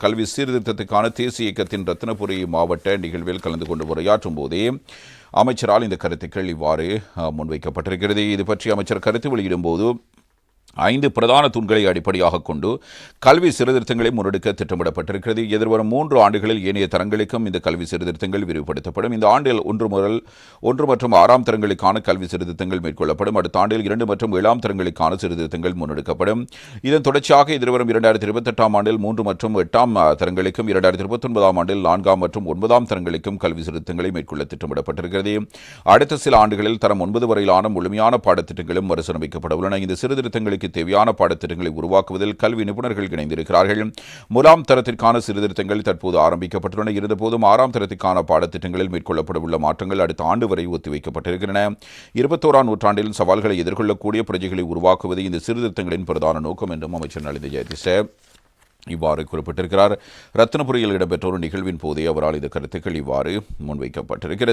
கல்வி சீர்திருத்தத்துக்கான தேசிய இயக்கத்தின் ரத்னபுரி மாவட்ட நிகழ்வில் கலந்து கொண்டு உரையாற்றும் போதே அமைச்சரால் இந்த கருத்துக்கள் இவ்வாறு முன்வைக்கப்பட்டிருக்கிறது. இது பற்றி அமைச்சர் கருத்து வெளியிடும் போது ஐந்து பிரதான தூண்களை அடிப்படையாக கொண்டு கல்வி சீர்திருத்தங்களை முன்னெடுக்க திட்டமிடப்பட்டிருக்கிறது. எதிர்வரும் மூன்று ஆண்டுகளில் ஏனைய தரங்களுக்கும் இந்த கல்வி சீர்திருத்தங்கள் விரிவுபடுத்தப்படும். இந்த ஆண்டில் ஒன்று முதல் ஒன்று மற்றும் ஆறாம் தரங்களுக்கான கல்வி சீர்திருத்தங்கள் மேற்கொள்ளப்படும். அடுத்த ஆண்டில் இரண்டு மற்றும் ஏழாம் தரங்களுக்கான சீர்திருத்தங்கள் முன்னெடுக்கப்படும். இதன் தொடர்ச்சியாக எதிர்வரும் இரண்டாயிரத்தி இருபத்தெட்டாம் ஆண்டில் மூன்று மற்றும் எட்டாம் தரங்களுக்கும் இரண்டாயிரத்தி இருபத்தொன்பதாம் ஆண்டில் நான்காம் மற்றும் ஒன்பதாம் தரங்களுக்கும் கல்வி சீர்திருத்தங்களை மேற்கொள்ள திட்டமிடப்பட்டிருக்கிறது. அடுத்த சில ஆண்டுகளில் தரம் ஒன்பது வரையிலான முழுமையான பாடத்திட்டங்களும் மறுசீரமைக்கப்பட உள்ளன. இந்த சீர்திருத்தங்களுக்கு கல்விக்கு தேவையான பாடத்திட்டங்களை உருவாக்குவதில் கல்வி நிபுணர்கள் இணைந்திருக்கிறார்கள். முதலாம் தரத்திற்கான சீர்திருத்தங்கள் தற்போது ஆரம்பிக்கப்பட்டுள்ளன. இருந்தபோதும் ஆறாம் தரத்திற்கான பாடத்திட்டங்களில் மேற்கொள்ளப்படவுள்ள மாற்றங்கள் அடுத்த ஆண்டு வரை ஒத்திவைக்கப்பட்டிருக்கின்றன. இருபத்தோராம் நூற்றாண்டில் சவால்களை எதிர்கொள்ளக்கூடிய பிரஜைகளை உருவாக்குவது இந்த சீர்திருத்தங்களின் பிரதான நோக்கம் என்றும் அமைச்சர் நளிந்த ஜெயதிஷ இவ்வாறு குறிப்பிட்டிருக்கிறார். ரத்னபுரியில் இடம்பெற்ற ஒரு நிகழ்வின் போதே அவரால் இந்த கருத்துக்கள் இவ்வாறு முன்வைக்கப்பட்டிருக்கிறது.